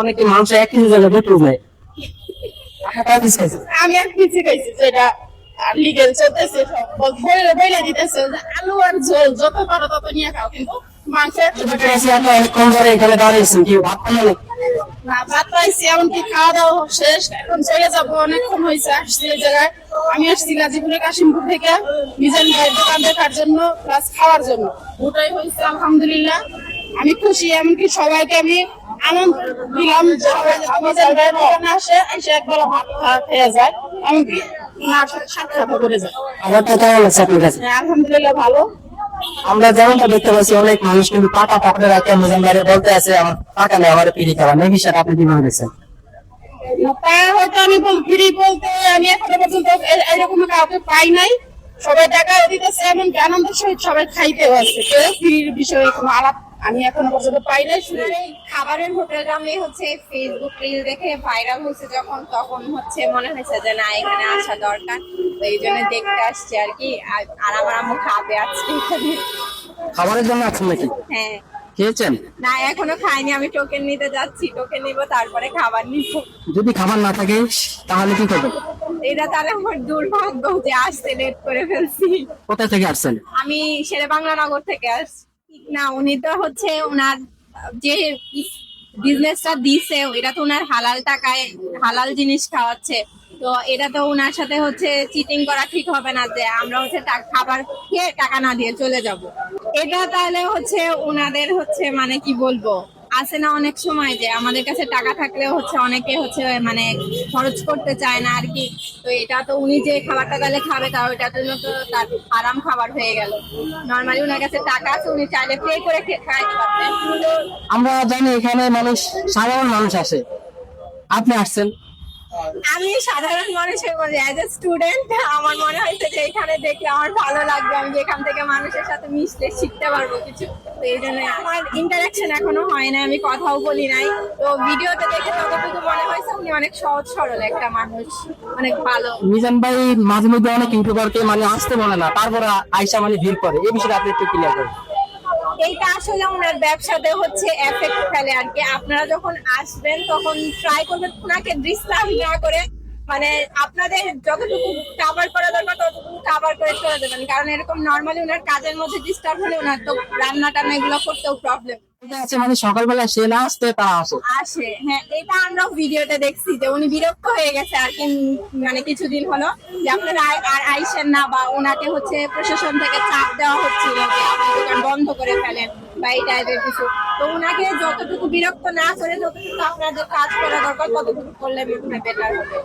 অনেকে মানুষ এক কিছু জায়গায় বেটরু নেয় আমি আর কিছু খাইছি যেটা লিগেল চলতেছে বইলে বইলে দিতেছে আলু আর ঝোল যত পারো তত নিয়ে খাও কিন্তু মাংস একটু টাকা আছে আপনি অনেকক্ষণ ধরে এখানে দাঁড়িয়েছেন কি ভাত না। পাইছি এমনকি খাওয়া দাওয়া শেষ এখন চলে যাব অনেকক্ষণ হয়েছে আসছি এই জায়গায়। আমি আসছি গাজীপুরে কাশিমপুর থেকে ভাইয়ের দোকান দেখার জন্য প্লাস খাওয়ার জন্য। দুটাই হয়েছে আলহামদুলিল্লাহ। আমি খুশি এমনকি সবাইকে আমি দিলাম আসে এসে খেয়ে যায় হ্যাঁ, আলহামদুলিল্লাহ ভালো আমরা যেমনটা দেখতে পাচ্ছি অনেক মানুষ কিন্তু টাকা রাখতে বাইরে বলতে আছে আমার টাকা নেই আমার নেই বিষয়টা আপনি কীভাবে হয়তো আমি বলতে আমি পর্যন্ত এরকম পাই নাই। সবাই টাকা দিতেছে এমনকি আনন্দের সহিত সবাই ফ্রির বিষয়ে কোনো আলাপ আমি এখনও পর্যন্ত পাই নাই শুনি নাই। খাবারের হোটেলটা আমি হচ্ছে ফেসবুক রিল দেখে ভাইরাল হয়েছে যখন তখন হচ্ছে মনে হয়েছে যে না এখানে আসা দরকার। তো এই জন্য দেখতে আসছি আর কি। আর আমার আম্মু খাবে আজকে খাবারের জন্য আছেন নাকি? হ্যাঁ। খেয়েছেন না এখনও খাইনি আমি টোকেন নিতে যাচ্ছি টোকেন নিব তারপরে খাবার নিব। যদি খাবার না থাকে তাহলে কি করবেন? এটা তাহলে আমার দুর্ভাগ্য যে আসতে লেট করে ফেলছি। কোথা থেকে আসছেন? আমি শেরে বাংলা নগর থেকে আসছি। না, উনি তো হচ্ছে ওনার যে বিজনেসটা দিছে, এটা তো ওনার হালাল টাকায় হালাল জিনিস খাওয়াচ্ছে। তো এটা তো ওনার সাথে হচ্ছে চিটিং করা ঠিক হবে না যে আমরা হচ্ছে খাবার খেয়ে টাকা না দিয়ে চলে যাব। এটা তাহলে হচ্ছে ওনাদের হচ্ছে মানে কি বলব? আছে না অনেক সময় যে আমাদের কাছে টাকা থাকলেও হচ্ছে অনেকে হচ্ছে মানে খরচ করতে চায় না আর কি। তো এটা তো উনি যে খাবারটা তাহলে খাবে, তাও এটার জন্য তো তার আরাম খাবার হয়ে গেল। নর্মালি ওনার কাছে টাকা আছে, উনি চাইলে পে করে খাইতে পারতেন আমরা জানি এখানে মানুষ সাধারণ মানুষ আসে আপনি আসছেন। আমি সাধারণ মানুষের মধ্যে অ্যাজ এ স্টুডেন্ট আমার মনে হয়েছে যে এখানে দেখলে আমার ভালো লাগবে। আমি এখান থেকে মানুষের সাথে মিশলে শিখতে পারব কিছু। আমার ইন্টারাকশন এখনও হয় না আমি কথাও বলি নাই। তো ভিডিওতে দেখে ততটুকু মনে হয়েছে উনি অনেক সহজ সরল একটা মানুষ, অনেক ভালো। মিজান ভাই মাঝে মধ্যে অনেক ইউটিউবারকে মানে আসতে বলে না, তারপরে আইসা মানে ভিড় করে। এই বিষয়টা আপনি একটু ক্লিয়ার করেন। এইটা আসলে ওনার ব্যবসাতে হচ্ছে এফেক্ট ফেলে আর কি। আপনারা যখন আসবেন, তখন ট্রাই করবেন, ওনাকে ডিস্টার্ব না করে মানে আপনাদের যতটুকু কাভার করা দরকার, ততটুকু কাভার করে চলে যাবেন। কারণ এরকম নর্মালি ওনার কাজের মধ্যে ডিস্টার্ব হলে ওনার তো রান্না টান্না এগুলো করতেও প্রবলেম আছে মানে সকালবেলা সে না আসতে তা আসে। আসে হ্যাঁ এটা আমরা ভিডিওতে দেখছি যে উনি বিরক্ত হয়ে গেছে আর কি মানে কিছুদিন হলো যে আপনারা আর আইসেন না বা ওনাকে হচ্ছে প্রশাসন থেকে চাপ দেওয়া হচ্ছিল যে আপনি দোকান বন্ধ করে ফেলেন বা এই টাইপের কিছু। তো ওনাকে যতটুকু বিরক্ত না করে যতটুকু আপনাদের কাজ করা দরকার, ততটুকু করলে বেটার হবে।